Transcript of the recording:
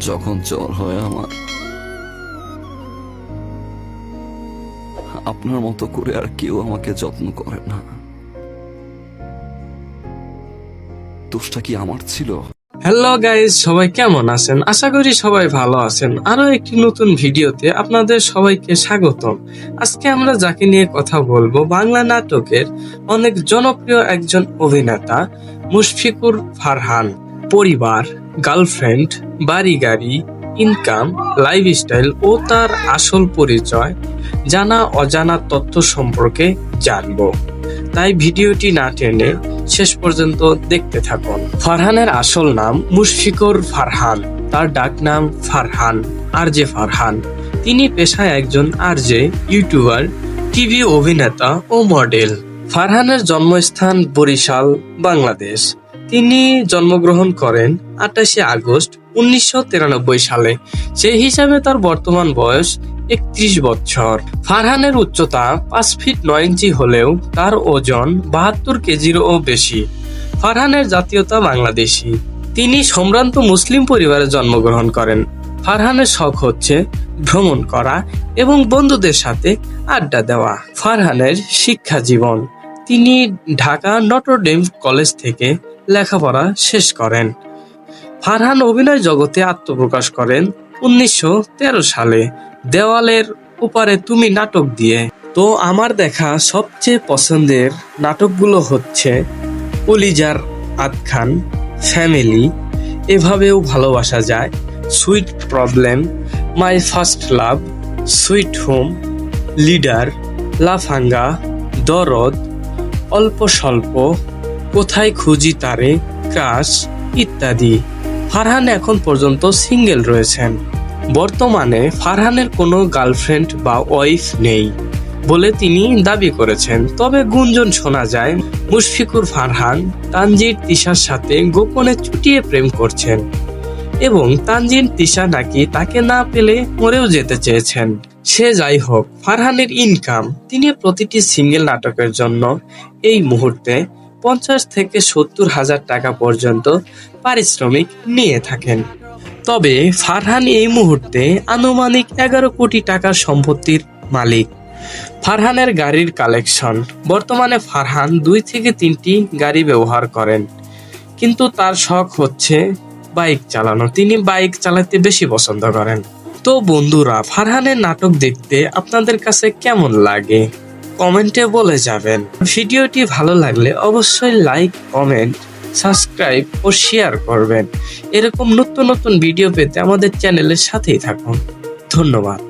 যখন জ্বর হয় আমার। আপনার মতো করে আর কেউ আমাকে যত্ন করে না। দোষটা কি আমার ছিল? হ্যালো গাইজ সবাই কেমন আছেন? আশা করি সবাই ভালো আছেন। আরও একটি নতুন ভিডিওতে আপনাদের সবাইকে স্বাগতম। আজকে আমরা যাকে নিয়ে কথা বলব, বাংলা নাটকের অনেক জনপ্রিয় একজন অভিনেতা মুশফিকুর ফারহান। পরিবার গার্লফ্রেন্ড বাড়ি গাড়ি ইনকাম লাইফস্টাইল ও তার আসল পরিচয় জানা অজানা তথ্য সম্পর্কে জানব। তাই ভিডিওটি না টেনে শেষ পর্যন্ত দেখতে থাকুন। ফারহানের আসল নাম মুশফিকর ফারহান। তার ডাক নাম ফারহান আর জে ফারহান। তিনি পেশায় একজন আর জে ইউটিউবার, টিভি অভিনেতা ও মডেল। ফারহানের জন্মস্থান বরিশাল, বাংলাদেশ। তিনি জন্মগ্রহণ করেন আটাশে আগস্ট উনিশশো তিরানব্বই সালে। সেই হিসাবে তার বর্তমান বয়স একত্রিশ বছর। ফারহানের উচ্চতা পাঁচ ফিট নয় ইঞ্চি হলেও তার ওজন বাহাত্তর কেজিরও বেশি। ফারহানের জাতীয়তা বাংলাদেশি। তিনি সম্ভ্রান্ত মুসলিম পরিবারে জন্মগ্রহণ করেন। ফারহানের শখ হচ্ছে ভ্রমণ করা এবং বন্ধুদের সাথে আড্ডা দেওয়া। ফারহানের শিক্ষা জীবন। তিনি ঢাকা নটরডেম কলেজ থেকে লেখাপড়া শেষ করেন। ফারহান অভিনয় জগতে আত্মপ্রকাশ করেন উনিশশো তেরো সালে। দেওয়ালের ওপারে তুমি নাটক দিয়ে। তো আমার দেখা সবচেয়ে পছন্দের নাটকগুলো হচ্ছে অলিজার আদখান ফ্যামিলি, এভাবেও ভালোবাসা যায়, sweet problem, my first love, sweet home, leader, Lafanga, Dorod, অল্প স্বল্প কোথায় খুঁজি তারে, ক্রাশ ইত্যাদি। ফারহান এখন পর্যন্ত সিঙ্গেল রয়েছেন। বর্তমানে ফারহানের কোনো গার্লফ্রেন্ড বা ওয়াইফ নেই বলে তিনি দাবি করেছেন। তবে গুঞ্জন শোনা যায়, মুশফিকুর ফারহান তানজির তিশার সাথে গোপনে চুটিয়ে প্রেম করছেন এবং তানজিন তিশা নাকি তাকে না পেলে মরেও যেতে চেয়েছেন। সে যাই হোক, ফারহানের ইনকাম তিনি প্রতিটি সিঙ্গেল নাটকের জন্য এই মুহূর্তে পঞ্চাশ থেকে সত্তর হাজার টাকা পর্যন্ত পারিশ্রমিক নিয়ে থাকেন। তবে ফারহান এই মুহূর্তে আনুমানিক এগারো কোটি টাকার সম্পত্তির মালিক। ফারহানের গাড়ির কালেকশন। বর্তমানে ফারহান দুই থেকে তিনটি গাড়ি ব্যবহার করেন। কিন্তু তার শখ হচ্ছে বাইক চালানো। তিনি বাইক চালাতে বেশি পছন্দ করেন। তো বন্ধুরা, ফারহানের নাটক দেখতে আপনাদের কাছে কেমন লাগে? কমেন্টে বলে যাবেন। ভিডিওটি ভালো লাগলে অবশ্যই লাইক, কমেন্ট, সাবস্ক্রাইব ও শেয়ার করবেন। এরকম নতুন নতুন ভিডিও পেতে আমাদের চ্যানেলের সাথেই থাকুন। ধন্যবাদ।